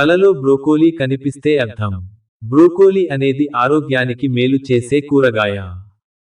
కలలో బ్రోకోలీ కనిపిస్తే అర్థం. బ్రోకోలీ అనేది ఆరోగ్యానికి మేలు చేసే కూరగాయ.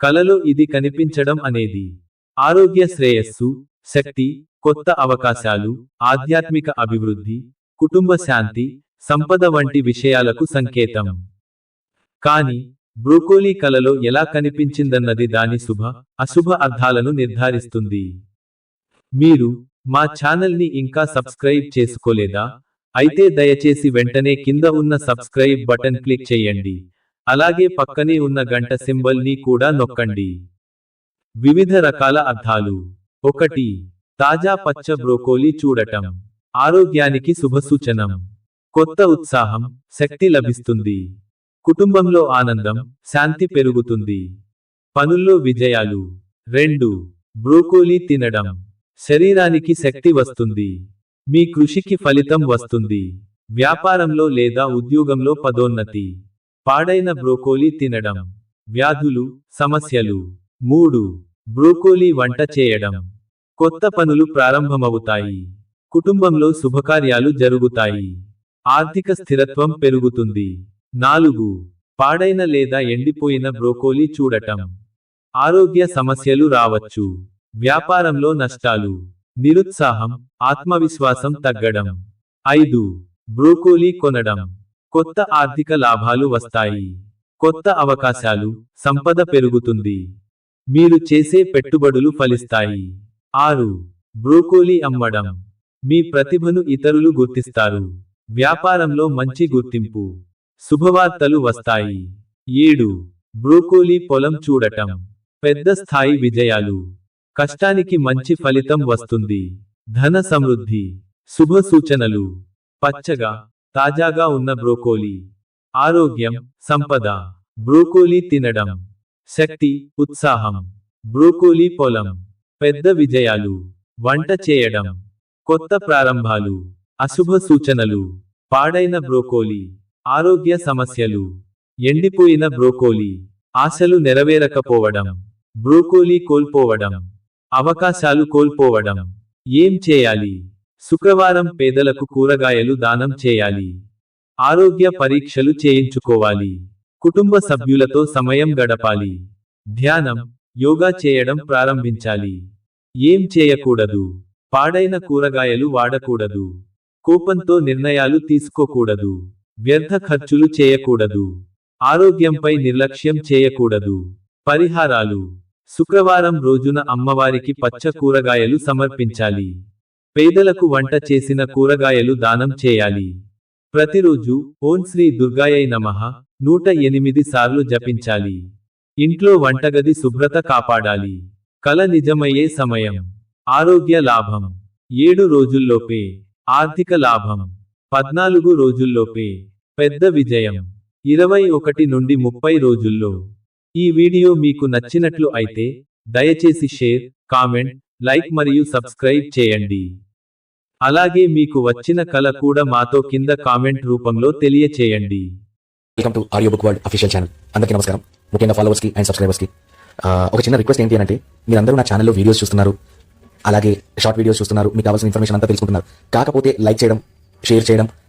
కలలో ఇది కనిపించడం అనేది. ఆరోగ్య శ్రేయస్సు శక్తి కొత్త అవకాశాలు ఆధ్యాత్మిక అభివృద్ధి కుటుంబ శాంతి సంపద వంటి విషయాలకు సంకేతం. కానీ బ్రోకోలీ కలలో ఎలా కనిపించిందన్నది దాని శుభ అశుభ అర్థాలను నిర్ధారిస్తుంది. మీరు మా ఛానల్ని ఇంకా సబ్స్క్రైబ్ చేసుకోలేదా? అయితే దయచేసి వెంటనే కింద ఉన్న సబ్స్క్రైబ్ బటన్ క్లిక్ చేయండి. అలాగే పక్కనే ఉన్న గంట సింబల్ని కూడా నొక్కండి. వివిధ రకాల అర్థాలు ఒకటి తాజా పచ్చ బ్రోకోలీ చూడటం. ఆరోగ్యానికి శుభసూచనం. కొత్త ఉత్సాహం శక్తి లభిస్తుంది. కుటుంబంలో ఆనందం శాంతి పెరుగుతుంది. పనుల్లో విజయాలు. రెండు బ్రోకోలీ తినడం. శరీరానికి శక్తి వస్తుంది. మీ కృషికి ఫలితం వస్తుంది. వ్యాపారంలో లేదా ఉద్యోగంలో పదోన్నతి. పాడైన బ్రోకోలీ తినడం. వ్యాధులు సమస్యలు. మూడు. బ్రోకోలీ వంట చేయడం. కొత్త పనులు ప్రారంభమవుతాయి. కుటుంబంలో శుభకార్యాలు జరుగుతాయి. ఆర్థిక స్థిరత్వం పెరుగుతుంది. నాలుగు. పాడైన లేదా ఎండిపోయిన బ్రోకోలీ చూడటం. ఆరోగ్య సమస్యలు రావచ్చు. వ్యాపారంలో నష్టాలు. నిరుత్సాహం ఆత్మవిశ్వాసం తగ్గడం. ఐదు బ్రోకోలీ కొనడం. కొత్త ఆర్థిక లాభాలు వస్తాయి. కొత్త అవకాశాలు సంపద పెరుగుతుంది. మీరు చేసే పెట్టుబడులు ఫలిస్తాయి. ఆరు బ్రోకోలీ అమ్మడం. మీ ప్రతిభను ఇతరులు గుర్తిస్తారు. వ్యాపారంలో మంచి గుర్తింపు. శుభవార్తలు వస్తాయి. ఏడు బ్రోకోలీ పొలం చూడటం. పెద్ద స్థాయి విజయాలు. కష్టానికి మంచి ఫలితం వస్తుంది. ధన సమృద్ధి. శుభ సూచనలు. పచ్చగా తాజాగా ఉన్న బ్రోకోలీ. ఆరోగ్యం సంపద. బ్రోకోలీ తినడం. శక్తి ఉత్సాహం. బ్రోకోలీ పొలం. పెద్ద విజయాలు. వంట చేయడం. కొత్త ప్రారంభాలు. అశుభ సూచనలు. పాడైన బ్రోకోలీ. ఆరోగ్య సమస్యలు. ఎండిపోయిన బ్రోకోలీ. ఆశలు నెరవేరకపోవడం. బ్రోకోలీ కోల్పోవడం. అవకాశాలు కోల్పోవడం. ఏం చేయాలి? శుక్రవారం పేదలకు కూరగాయలు దానం చేయాలి. ఆరోగ్య పరీక్షలు చేయించుకోవాలి. కుటుంబ సభ్యులతో సమయం గడపాలి. ధ్యానం యోగా చేయడం ప్రారంభించాలి. ఏం చేయకూడదు? పాడైన కూరగాయలు వాడకూడదు. కోపంతో నిర్ణయాలు తీసుకోకూడదు. వ్యర్థ ఖర్చులు చేయకూడదు. ఆరోగ్యంపై నిర్లక్ష్యం చేయకూడదు. పరిహారాలు. శుక్రవారం రోజున అమ్మవారికి పచ్చ కూరగాయలు సమర్పించాలి. పేదలకు వంట చేసిన కూరగాయలు దానం చేయాలి. ప్రతిరోజు ఓం శ్రీ దుర్గాయై నమః నూట ఎనిమిది సార్లు జపించాలి. ఇంట్లో వంటగది శుభ్రత కాపాడాలి. కల నిజమయ్యే సమయం. ఆరోగ్య లాభం. ఏడు రోజుల్లోపే ఆర్థిక లాభం. పద్నాలుగు రోజుల్లోపే పెద్ద విజయం. ఇరవై ఒకటి నుండి ముప్పై రోజుల్లో ఈ వీడియో మీకు నచ్చినట్లు అయితే దయచేసి షేర్ కామెంట్ లైక్ మరియు సబ్స్క్రైబ్ చేయండి. అలాగే మీకు వచ్చిన కళ కూడా మాతో కింద కామెంట్ రూపంలో తెలియచేయండి. Welcome to audio book world official channel అందరికీ నమస్కారం. ముఖ్యంగా ఫాలోవర్స్ అండ్ సబ్స్క్రైబర్స్కి. ఒక చిన్న రిక్వెస్ట్ ఏంటి అంటే మీరందరూ నా ఛానల్లో వీడియోస్ చూస్తున్నారు. అలాగే షార్ట్ వీడియోస్ చూస్తున్నారు. మీకు కావాల్సిన ఇన్ఫర్మేషన్ అంతా తెలుసుకుంటున్నారు. కాకపోతే లైక్ చేయడం షేర్ చేయడం